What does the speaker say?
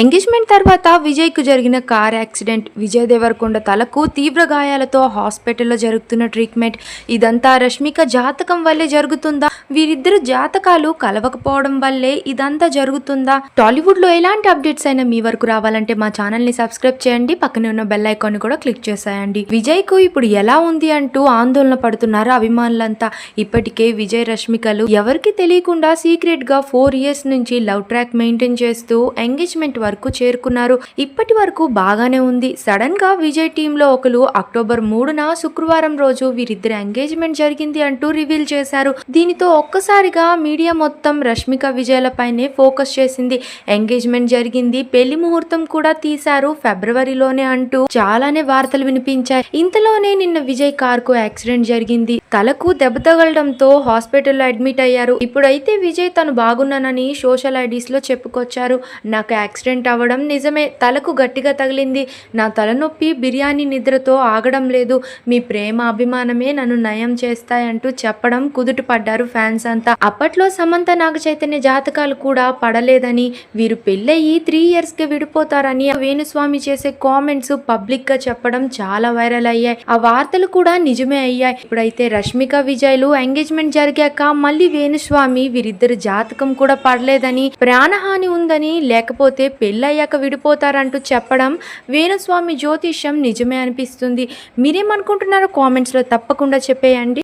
Engagement తర్వాత విజయ్కు జరిగిన car accident. Vijay Devarakonda తలకు తీవ్ర గాయాలతో హాస్పిటల్లో జరుగుతున్న ట్రీట్మెంట్. ఇదంతా రష్మిక జాతకం వల్లే జరుగుతుందా? వీరిద్దరు జాతకాలు కలవకపోవడం వల్లే ఇదంతా జరుగుతుందా? టాలీవుడ్లో ఎలాంటి అప్డేట్స్ అయినా మీ వరకు రావాలంటే మా ఛానల్ని సబ్స్క్రైబ్ చేయండి. పక్కనే ఉన్న బెల్ ఐకాన్ కూడా క్లిక్ చేసేయండి. విజయ్కు ఇప్పుడు ఎలా ఉంది అంటూ ఆందోళన పడుతున్నారు అభిమానులంతా. ఇప్పటికే విజయ్ రష్మికలు ఎవరికి తెలియకుండా సీక్రెట్గా ఫోర్ ఇయర్స్ నుంచి లవ్ ట్రాక్ మెయింటైన్ చేస్తూ ఎంగేజ్మెంట్ వరకు చేరుకున్నారు. ఇప్పటి వరకు బాగానే ఉంది. సడన్గా విజయ్ టీమ్లో ఒకరు అక్టోబర్ మూడున శుక్రవారం రోజు వీరిద్దరి ఎంగేజ్మెంట్ జరిగింది అంటూ రివీల్ చేశారు. దీనితో ఒక్కసారిగా మీడియా మొత్తం రష్మిక విజయలపైనే ఫోకస్ చేసింది. ఎంగేజ్మెంట్ జరిగింది. పెళ్ళి ముహూర్తం కూడా తీశారు ఫిబ్రవరిలోనే అంటూ చాలానే వార్తలు వినిపించాయి. ఇంతలోనే నిన్న విజయ్ కార్కు యాక్సిడెంట్ జరిగింది. తలకు దెబ్బ తగలడంతో హాస్పిటల్లో అడ్మిట్ అయ్యారు. ఇప్పుడైతే విజయ్ తను బాగున్నానని సోషల్ ఐడీస్లో చెప్పుకొచ్చారు. నాకు యాక్సిడెంట్ అవ్వడం నిజమే. తలకు గట్టిగా తగిలింది. నా తలనొప్పి బిర్యానీ నిద్రతో ఆగడం లేదు. మీ ప్రేమ అభిమానమే నన్ను నయం చేస్తాయంటూ చెప్పడం కుదుట పడ్డారు ఫ్యాన్స్ అంతా. అప్పట్లో సమంత నాగ చైతన్య జాతకాలు కూడా పడలేదని వీరు పెళ్ళయి త్రీ ఇయర్స్కి విడిపోతారని వేణుస్వామి చేసే కామెంట్స్ పబ్లిక్గా చెప్పడం చాలా వైరల్ అయ్యాయి. ఆ వార్తలు కూడా నిజమే అయ్యాయి. ఇప్పుడైతే రష్మిక విజయ్లు ఎంగేజ్మెంట్ జరిగాక మళ్ళీ వేణుస్వామి వీరిద్దరు జాతకం కూడా పడలేదని ప్రాణహాని ఉందని లేకపోతే పెళ్ళయ్యాక విడిపోతారంటూ చెప్పడం వేణుస్వామి జ్యోతిష్యం నిజమే అనిపిస్తుంది. మీరేమనుకుంటున్నారో కామెంట్స్లో తప్పకుండా చెప్పేయండి.